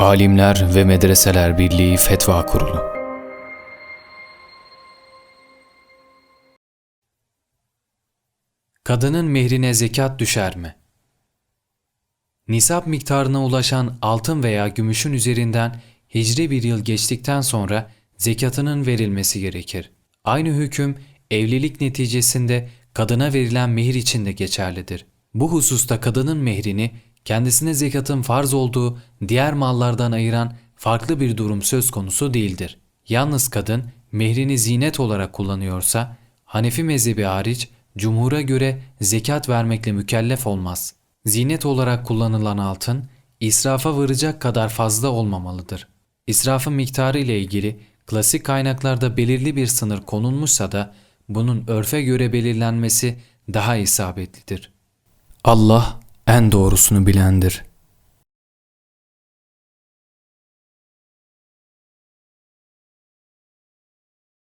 Alimler ve Medreseler Birliği Fetva Kurulu Kadının mehrine zekat düşer mi? Nisap miktarına ulaşan altın veya gümüşün üzerinden hicri bir yıl geçtikten sonra zekatının verilmesi gerekir. Aynı hüküm evlilik neticesinde kadına verilen mehir için de geçerlidir. Bu hususta kadının mehrini kendisine zekatın farz olduğu diğer mallardan ayıran farklı bir durum söz konusu değildir. Yalnız kadın mehrini zinet olarak kullanıyorsa Hanefi mezhebi hariç cumhura göre zekat vermekle mükellef olmaz. Zinet olarak kullanılan altın israfa varacak kadar fazla olmamalıdır. İsrafın miktarı ile ilgili klasik kaynaklarda belirli bir sınır konulmuşsa da bunun örfe göre belirlenmesi daha isabetlidir. Allah en doğrusunu bilendir.